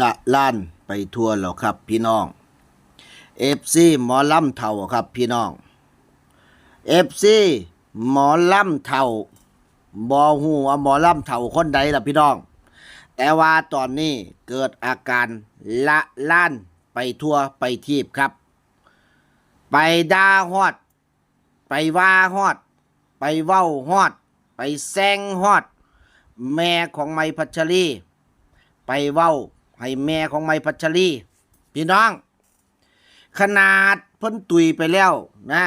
ละล้านไปทั่วแล้วครับพี่น้องเอฟซีหมอลำเท่าครับพี่น้องเอฟซีหมอลำเท่าบอหูว่าหมอลำเท่าคนใดล่ะพี่น้อง แต่ว่าตอนนี้เกิดอาการละล้านไปทั่วไปทีบครับ ไปด่าฮอด ไปว่าฮอด ไปเว้าฮอด ไปแซงฮอด แม่ของไมพัชรี ไปเว้า ให้แม่ของไม้พัชรีพี่น้อง ขนาดเพิ่นตุยไปแล้วนะ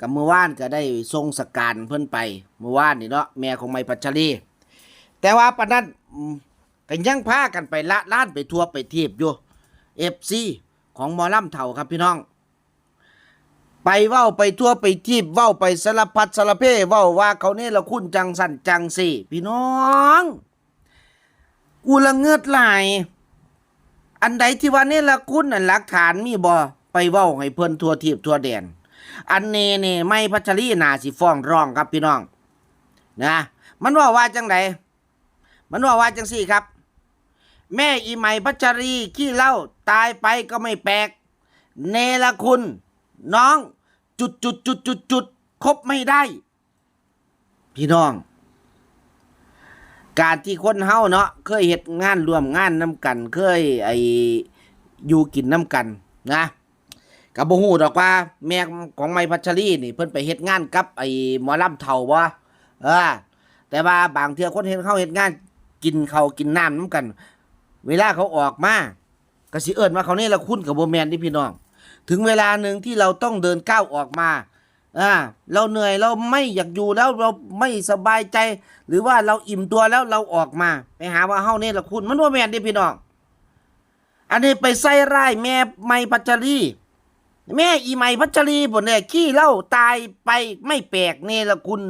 กับเมื่อวานก็ได้ทรงสการเพิ่นไปเมื่อวานนี่เนาะแม่ของไม้พัชรีแต่ว่าปนั้นก็ยังพากันไปละล้านไปทั่วไปทีบอยู่เอฟซีของมอลำเถ่าครับพี่น้อง ไปเว้าไปทั่วไปทีบเว้าไปสารพัดสารเพเว้าว่าเขาเนี่ยละคุณจังสันจังสี่พี่น้อง กูละเงือดไหล อันใดที่ว่าเนี่ละคุณน่ะหลักฐานมีบ่ไปเว้าให้เพิ่นทั่วทีบทั่วแดน อันเนี้นี่ไม่พัชรีนาสิฟ้องร้องครับพี่น้อง นะ มันว่าว่าจังไดมันว่าว่าจังสี่ครับ แม่อีไหมพัชรีขี้เล้าตายไปก็ไม่แปลก เนรคุณ น้อง จุดจุดจุดจุดจุดคบไม่ได้ พี่น้อง การที่คนเฮาเนาะเคยเฮ็ดงานร่วมงานน้ำกัน เคยไออยู่กินน้ำกันนะกับบ่ฮู้ดอกว่าแม่ของไม้พัชรีนี่เพิ่นไปเฮ็ดงานกับไอ้หมอลำเฒ่าบ่เออแต่ว่าบางเทื่อคนเฮ็ดเขาเฮ็ดงาน กินเขากินน้ำน้ำกัน เวลาเขาออกมาก็สิเอิ้นว่าเขานี่ละคุณกับโบแมนเดิพี่น้อง ถึงเวลาหนึ่งที่เราต้องเดินก้าวออกมา อ่าเราเหนื่อยเราไม่อยากอยู่แล้วเราไม่สบายใจ หรือว่าเราอิ่มตัวแล้วเราออกมา ไปหาว่าเฮ้านี่ละคุณมันว่าแม่นดิพี่น้องอันนี้ไปใส่ร้ายแม่ไม่พัชรีแม่อีไม่พัชรีบนเนี่ยขี้เล้าตายไปไม่แปลกเนรคุณ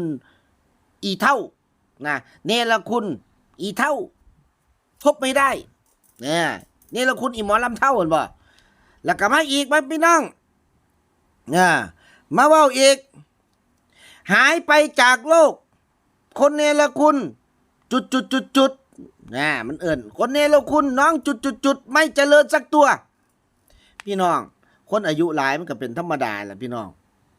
อีเท่านะเนรคุณอีเท่าพบไม่ได้เนี่ยเนรคุณอีหมอลำเท่าเห็นบ่แล้วก็มาอีกมาพี่น้องอ่า มาว่าอีก หายไปจากโลก คนเนรคุณ จุดจุดจุดจุดนะมันเอิ่นคนเนรคุณน้องจุดจุดจุดไม่เจริญสักตัว พี่น้อง คนอายุหลายมันก็เป็นธรรมดาแหละพี่น้อง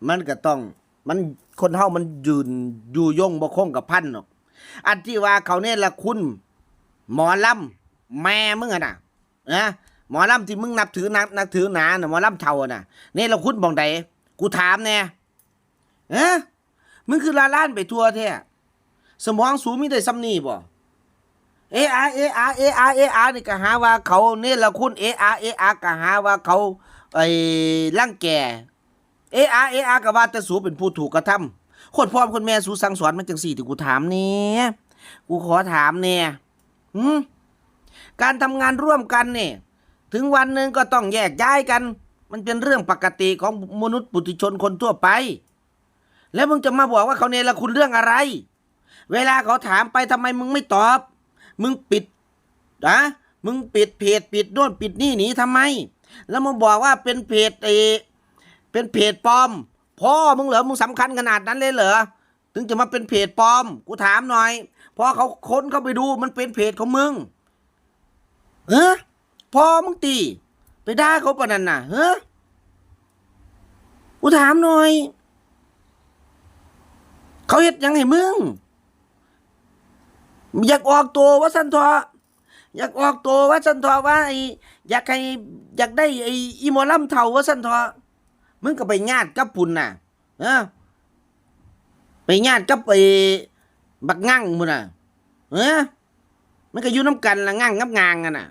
มันก็ต้องมันคนเฮามันยืนอยู่ยงบ่คงกับพันหรอกอันที่ว่าเขาเนี่ยลคุณ หมอลำแม่มึงอะน่ะนะหมอลำที่มึงนับถือนับนับถือหนาน่ะหมอลำเท่าอะน่ะนี่เรคุณบองใด กูถามแน่เอ๊ะมึงคือลาล้านไปทั่วแท้สมองสูงมีได้ซ้ำนี่บ่เออาเออาเออาเออานี่ก็หาว่าเขาเนี่ยละคุณเออาเออาก็หาว่าเขาไอ้ร่างแก่เออาเออาก็ว่าแต่สูเป็นผู้ถูกกระทำคนพ่อคนแม่สูสั่งสอนมันจังสี่ที่กูถามเนี่ยกูขอถามเนี่ยการทำงานร่วมกันเนี่ยถึงวันหนึ่งก็ต้องแยกย้ายกัน มันเป็นเรื่องปกติของมนุษย์ปุถุชนคนทั่วไป แล้วมึงจะมาบอกว่าเขาเนรคุณเรื่องอะไร เวลาเขาถามไปทำไมมึงไม่ตอบ มึงปิดนะมึงปิดเพจปิดโน่นปิดนี่หนีทำไม แล้วมึงบอกว่าเป็นเพจเอเป็นเพจปลอม พ่อมึงเหรอมึงสำคัญขนาดนั้นเลยเหรอถึงจะมาเป็นเพจปลอม กูถามหน่อยพอเขาค้นเข้าไปดูมันเป็นเพจของมึงเฮ้พอมึงตี ด่าเขาปะนั่นน่ะเฮ้กูถามหน่อย เขาเฮ็ดยังให้มึง อยากออกตัวว่าสันทออยากออกตัวว่าสันทอว่าไออยากให้อยากได้ไอ้อีหมอลำเท่าว่าสันทอมึงก็ไปญาติกับปุ่นน่ะเออไปญาติกับไอบักงั่งมึงน่ะเออมันก็อยู่น้ำกันละงั่งงับงางกันน่ะ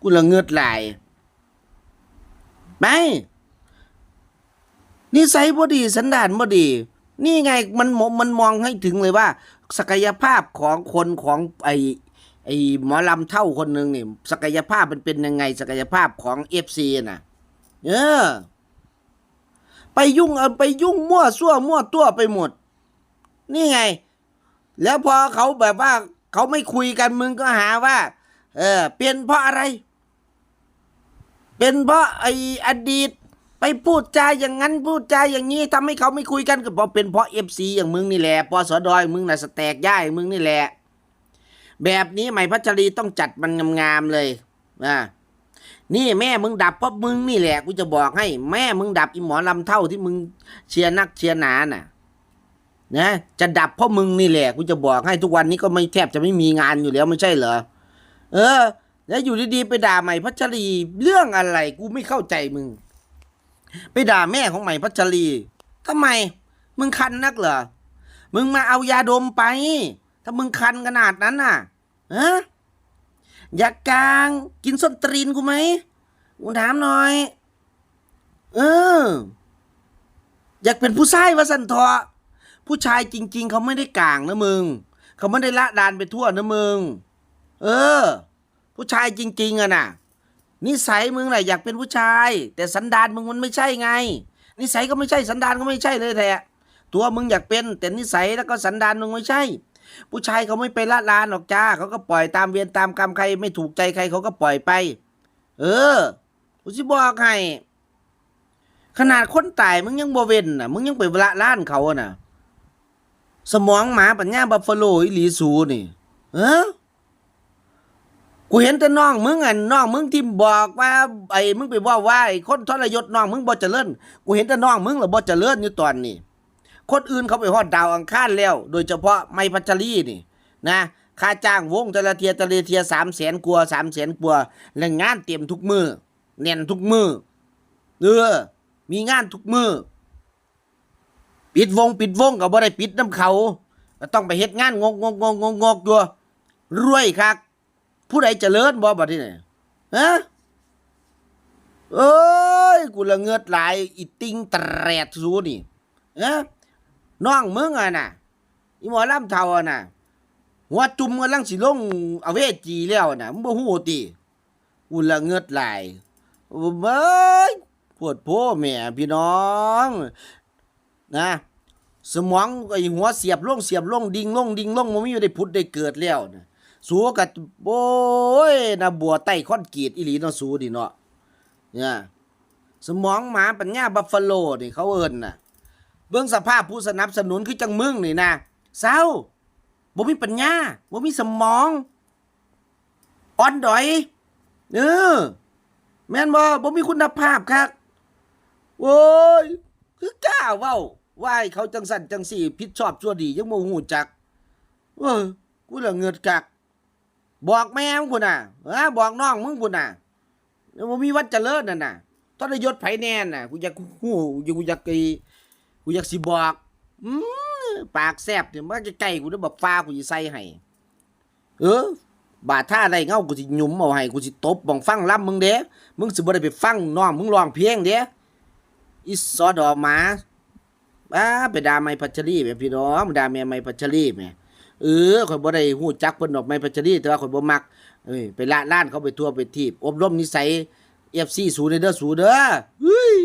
กูละเงือดไหลาย ไปนิสัยบ่ดีสันดานบ่ดี นี่ไงมันมมันมองให้ถึงเลยว่า ศักยภาพของคนของไอไอหมอลำเท่าคนหนึ่งนี่ศักยภาพมันเป็นยังไง ศักยภาพของเอฟซีน่ะ เออ ไปยุ่งเอาไปยุ่งมั่วซั่วมั่วตัวไปหมด นี่ไง แล้วพอเขาแบบว่า เขาไม่คุยกันมึงก็หาว่า เออ เป็นเพราะอะไร เป็นเพราะไอ้อดีตไปพูดจาอย่างนั้นพูดจาอย่างนี้ทำให้เขาไม่คุยกันก็เพราะเป็นเพราะเอฟซีอย่างมึงนี่แหละปสอดอยมึงน่ะสแตกย่ายมึงนี่แหละ แบบนี้ใหม่พัชรีต้องจัดมันงามๆเลยนะนี่แม่มึงดับเพราะมึงนี่แหละกูจะบอกให้ แม่มึงดับอีหมอลำเท่าที่มึงเชียร์นักเชียร์หนาน่ะ นะจะดับเพราะมึงนี่แหละกูจะบอกให้ทุกวันนี้ก็ไม่แทบจะไม่มีงานอยู่แล้วไม่ใช่เหรอเออ แล้วอยู่ดีๆไปด่าใหม่พัชรีเรื่องอะไรกูไม่เข้าใจมึง ไปด่าแม่ของใหม่พัชรีทำไม มึงคันนักเหรอมึงมาเอายาดมไป ถ้ามึงคันขนาดนั้นน่ะฮะอยากกลางกินส้นตรีนกูไหมกูถามหน่อย เออ อยากเป็นผู้ชายวะสันทอผู้ชายจริง ๆ เขาไม่ได้กลางนะมึง เขาไม่ได้ละดานไปทั่วนะมึง เออ ผู้ชายจริง ๆอะน่ะ นิสัยมึงน่ะอยากเป็นผู้ชาย แต่สันดานมึงมันไม่ใช่ไง นิสัยก็ไม่ใช่สันดานก็ไม่ใช่เลยแท้ตัวมึงอยากเป็นแต่นิสัยแล้วก็สันดานมึงไม่ใช่ ผู้ชายเขาไม่ไปละลานหรอกจ้าเขาก็ปล่อยตามเวียนตามกรรมใครไม่ถูกใจใครเขาก็ปล่อยไป เออกูสิบอกให้ขนาดคนตายมึงยังบ่เวนน่ะ มึงยังไปละล้านเขาอะน่ะ สมองหมาปัญญาบัฟฟาโลอีหลีสูนี่ เออ กูเห็นแต่น้องมึงอะน้องมึงที่บอกว่าไอ้มึงไปว่าว่าไอ้คนทรยศน้องมึงบ่เจริญกูเห็นแต่น้องมึงแล้วบ่เจริญอยู่ตอนนี้ คนอื่นเขาไปฮอดดาวอังคารแล้ว โดยเฉพาะไมพัชรีนี่ นะค่าจ้างวงแต่ละเทียแต่ละเทียสามแสนกว่าสามแสนกว่าและงานเต็มทุกมือแน่นทุกมือเออมีงานทุกมือปิดวงปิดวงก็บ่ได้ปิดน้ำเขาต้องไปเฮ็ดงานงกงกงกงกงกอยู่รวยคัก ผู้ใดเจริญบ่บัดนี้นี่ฮะเอ้ยกูละเงือดหลายอีติงแตรดสูนี่ฮะน้องมึงอะน่ะอีหมอลำเทาอะน่ะหัวจุ่มกำลังสิลงเอาเวจีแล้วน่ะมึงบ่ฮู้ติกูละเงือดหลายเบ้ยปวดโพแม่พี่น้องนะสมองไอหัวเสียบลงเสียบลงดิ่งลงดิ่งลงมันไม่ได้พุดได้เกิดแล้วนะ สูกับโอ้ยนะบัวไต้คอนกรีตอีหลีเนาะสูดิเนาะเนี่ยสมองหมาปัญญาบัฟฟาโลนี่เขาเอิ้นน่ะ เบื้องสภาพผู้สนับสนุนคือจังมึงนี่นะเศร้าบ่มีปัญญาบ่มีสมองอ่อนดอยเออแม่นบ่บ่มีคุณภาพครับโอ้ยคือกล้าเว้าว่าให้เขาจังสั่นจังสี่ ผิดชอบชั่วดียังบ่ฮู้จักเออกูละเงิดกัก บอกแม่มึงพุ่นน่ะเออบอกน้องมึงพุ่นน่ะแล้วบ่มีวัดเจริญนั่นน่ะทรยศไผแน่น่ะกูอยากฮู้กูอยากไอ้กูอยากสิบอกอืมปากแซบเนี่ยมันจะใกล้กูเด้อบักฟ้ากูสิใส่ให้เออบาดท่าอะไรเงากูสิหยุมเอาให้กูสิตบบังฟังล่ำมึงเด้มึงสิบ่ได้ไปฟังน้องมึงร้องเพลงเด้อีซอดอหมาบ้าไปด่าไม้พัชรีแม่พี่น้องด่าแม่ไม้พัชรีแม่ เออข่อยบ่ได้หู้จักเพิ่นดอกไม้พัชรีแต่ว่าข่อยบ่มักเอ้ยไปละล้านเขาไปทั่วไปทีบอบรมนิสัย FC สูนเด้อสูเด้อเฮ้ย